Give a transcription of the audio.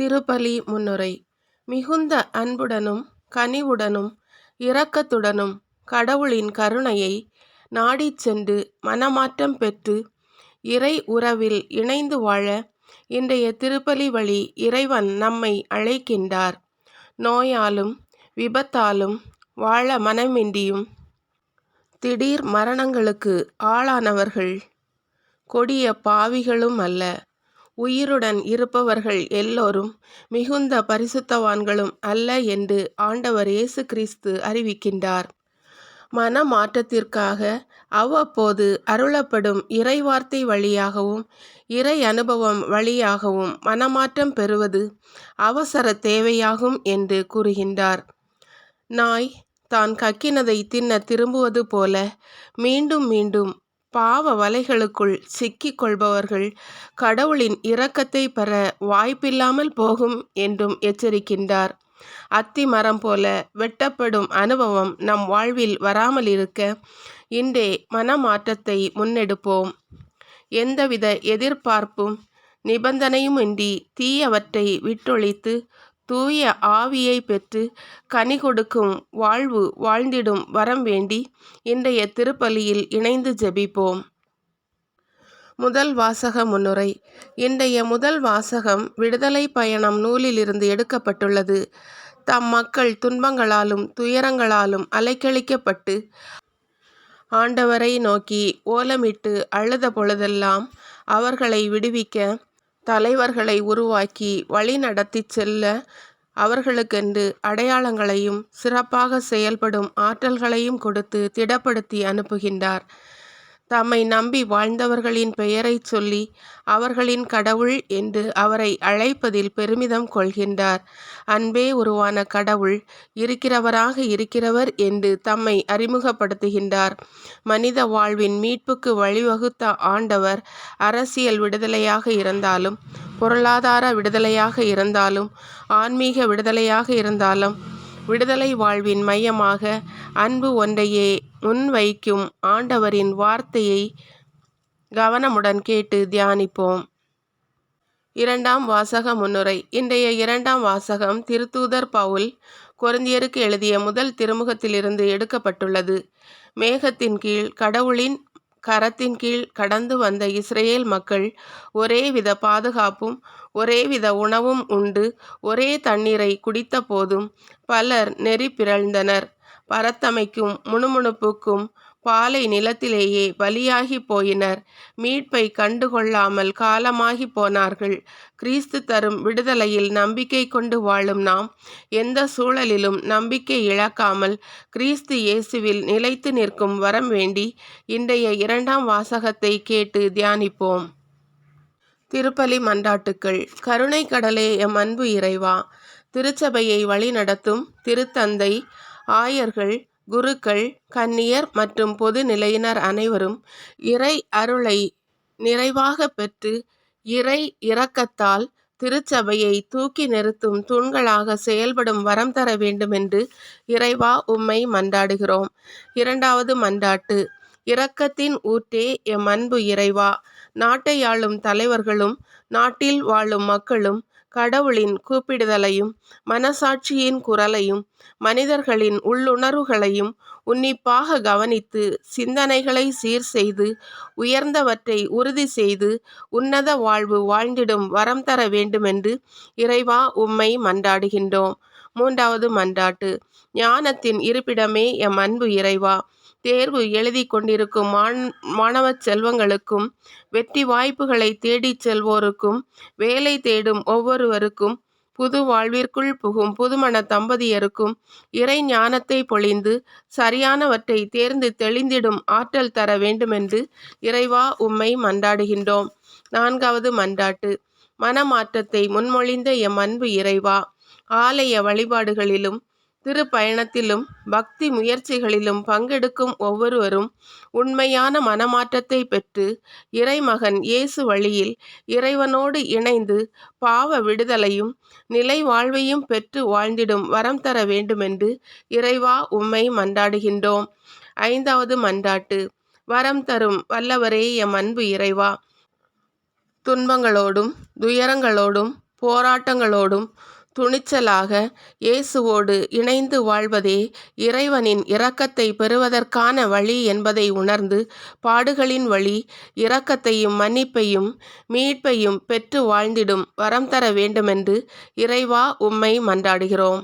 திருப்பலி முன்னுரை மிகுந்த அன்புடனும் கனிவுடனும் இரக்கத்துடனும் கடவுளின் கருணையை நாடிச் சென்று மனமாற்றம் பெற்று இறை உறவில் இணைந்து வாழ இன்றைய திருப்பலி வழி இறைவன் நம்மை அழைக்கின்றார். நோயாலும் விபத்தாலும் வாழ மனமின்றியும் திடீர் மரணங்களுக்கு ஆளானவர்கள் கொடிய பாவிகளும் அல்ல. உயிருடன் இருப்பவர்கள் எல்லோரும் மிகுந்த பரிசுத்தவான்களும் அல்ல என்று ஆண்டவர் இயேசு கிறிஸ்து அறிவிக்கின்றார். மனமாற்றத்திற்காக அவ்வப்போது அருளப்படும் இறைவார்த்தை வழியாகவும் இறை அனுபவம் வழியாகவும் மனமாற்றம் பெறுவது அவசர தேவையாகும் என்று கூறுகின்றார். நாய் தான் கக்கினதை தின்னத் திரும்புவது போல மீண்டும் மீண்டும் பாவ வலைகளுக்குள் சிக்கிக் கொள்பவர்கள் கடவுளின் இரக்கத்தை பெற வாய்ப்பில்லாமல் போகும் என்றும் எச்சரிக்கின்றார். அத்தி மரம் போல வெட்டப்படும் அனுபவம் நம் வாழ்வில் வராமல் இருக்க இன்றே மனமாற்றத்தை முன்னெடுப்போம். எந்தவித எதிர்பார்ப்பும் நிபந்தனையுமின்றி தீயவற்றை விட்டொழித்து தூய ஆவியைப் பெற்று கனி கொடுக்கும் வாழ்வு வாழ்ந்திடும் வரம் வேண்டி இன்றைய திருப்பலியில் இணைந்து ஜெபிப்போம். முதல் வாசக முன்னுரை இன்றைய முதல் வாசகம் விடுதலை பயணம் நூலிலிருந்து எடுக்கப்பட்டுள்ளது. தம் மக்கள் துன்பங்களாலும் துயரங்களாலும் அலைக்கழிக்கப்பட்டு ஆண்டவரை நோக்கி ஓலமிட்டு அழுத பொழுதெல்லாம் அவர்களை விடுவிக்க தலைவர்களை உருவாக்கி வழிநடத்தி செல்ல அவர்களுக்கென்று அடையாளங்களையும் சிறப்பாக செயல்படும் ஆற்றல்களையும் கொடுத்து திடப்படுத்தி அனுப்புகின்றார். தம்மை நம்பி வாழ்ந்தவர்களின் பெயரைச் சொல்லி அவர்களின் கடவுள் என்று அவரை அழைப்பதில் பெருமிதம் கொள்கின்றார். அன்பே உருவான கடவுள் இருக்கிறவராக இருக்கிறவர் என்று தம்மை அறிமுகப்படுத்துகின்றார். மனித வாழ்வின் மீட்புக்கு வழிவகுத்த ஆண்டவர் அரசியல் விடுதலையாக இருந்தாலும் பொருளாதார விடுதலையாக இருந்தாலும் ஆன்மீக விடுதலையாக இருந்தாலும் விடுதலை வாழ்வின் மையமாக அன்பு ஒன்றையே முன்வைக்கும் ஆண்டவரின் வார்த்தையை கவனமுடன் கேட்டு தியானிப்போம். இரண்டாம் வாசக முன்னுரை இன்றைய இரண்டாம் வாசகம் திருத்தூதர் பவுல் கொருந்தியருக்கு எழுதிய முதல் திருமுகத்திலிருந்து எடுக்கப்பட்டுள்ளது. மேகத்தின் கீழ் கடவுளின் கரத்தின் கீழ் கடந்து வந்த இஸ்ரேல் மக்கள் ஒரேவித பாதுகாப்பும் ஒரேவித உணவும் உண்டு ஒரே தண்ணீரைக் குடித்தபோதும் பலர் நெறி பிறழ்ந்தனர். பரத்தமைக்கும் முணுமுணுப்புக்கும் பாலை நிலத்திலேயே பலியாகி போயினர். மீட்பை கண்டு கொள்ளாமல் காலமாகிப் போனார்கள். கிறிஸ்து தரும் விடுதலையில் நம்பிக்கை கொண்டு வாழும் நாம் எந்த சூழலிலும் நம்பிக்கை இழக்காமல் கிறிஸ்து இயேசுவில் நிலைத்து நிற்கும் வரம் வேண்டி இன்றைய இரண்டாம் வாசகத்தை கேட்டு தியானிப்போம். திருப்பலி மன்றாட்டுக்கள் கருணை கடலே எம் அன்பு இறைவா திருச்சபையை வழிநடத்தும் திருத்தந்தை ஆயர்கள் குருக்கள் கன்னியர் மற்றும் பொது நிலையினர் அனைவரும் இறை அருளை நிறைவாக பெற்று இறை இரக்கத்தால் திருச்சபையை தூக்கி நிறுத்தும் தூண்களாக செயல்படும் வரம் தர வேண்டுமென்று இறைவா உம்மை மன்றாடுகிறோம். இரண்டாவது மன்றாட்டு இரக்கத்தின் ஊற்றே எம் அன்பு இறைவா நாட்டை ஆளும் தலைவர்களும் நாட்டில் வாழும் மக்களும் கடவுளின் கூப்பிடுதலையும் மனசாட்சியின் குரலையும் மனிதர்களின் உள்ளுணர்வுகளையும் உன்னிப்பாக கவனித்து சிந்தனைகளை சீர் செய்து உயர்ந்தவற்றை உறுதி செய்து உன்னத வாழ்வு வாழ்ந்திடும் வரம் தர வேண்டுமென்று இறைவா உம்மை மன்றாடுகின்றோம். மூன்றாவது மன்றாட்டு ஞானத்தின் இருப்பிடமே எம் அன்பு இறைவா தேர்வு எழுதி கொண்டிருக்கும் மாணவச் செல்வங்களுக்கும் வெற்றி வாய்ப்புகளை தேடிச் செல்வோருக்கும் வேலை தேடும் ஒவ்வொருவருக்கும் புது வாழ்விற்குள் புகும் புதுமண தம்பதியருக்கும் இறை ஞானத்தை பொழிந்து சரியானவற்றை தேர்ந்து தெளிந்திடும் ஆற்றல் தர வேண்டுமென்று இறைவா உம்மை மன்றாடுகின்றோம். நான்காவது மன்றாட்டு மனமாற்றத்தை முன்மொழிந்த எம் அன்பு இறைவா ஆலய வழிபாடுகளிலும் திருப்பயணத்திலும் பக்தி முயற்சிகளிலும் பங்கெடுக்கும் ஒவ்வொருவரும் உண்மையான மனமாற்றத்தைப் பெற்று இறைமகன் இயேசு வழியில் இறைவனோடு இணைந்து பாவ விடுதலையும் நிலை வாழ்வையும் பெற்று வாழ்ந்திடும் வரம் தர வேண்டுமென்று இறைவா உம்மை மன்றாடுகின்றோம். ஐந்தாவது மன்றாட்டு வரம் தரும் வல்லவரே எம் அன்பு இறைவா துன்பங்களோடும் துயரங்களோடும் போராட்டங்களோடும் துணிச்சலாக இயேசுவோடு இணைந்து வாழ்வதே இறைவனின் இரக்கத்தை பெறுவதற்கான வழி என்பதை உணர்ந்து பாடுகளின் வழி இரக்கத்தையும் மன்னிப்பையும் மீட்பையும் பெற்று வாழ்ந்திடும் வரம் தர வேண்டுமென்று இறைவா உம்மை மன்றாடுகிறோம்.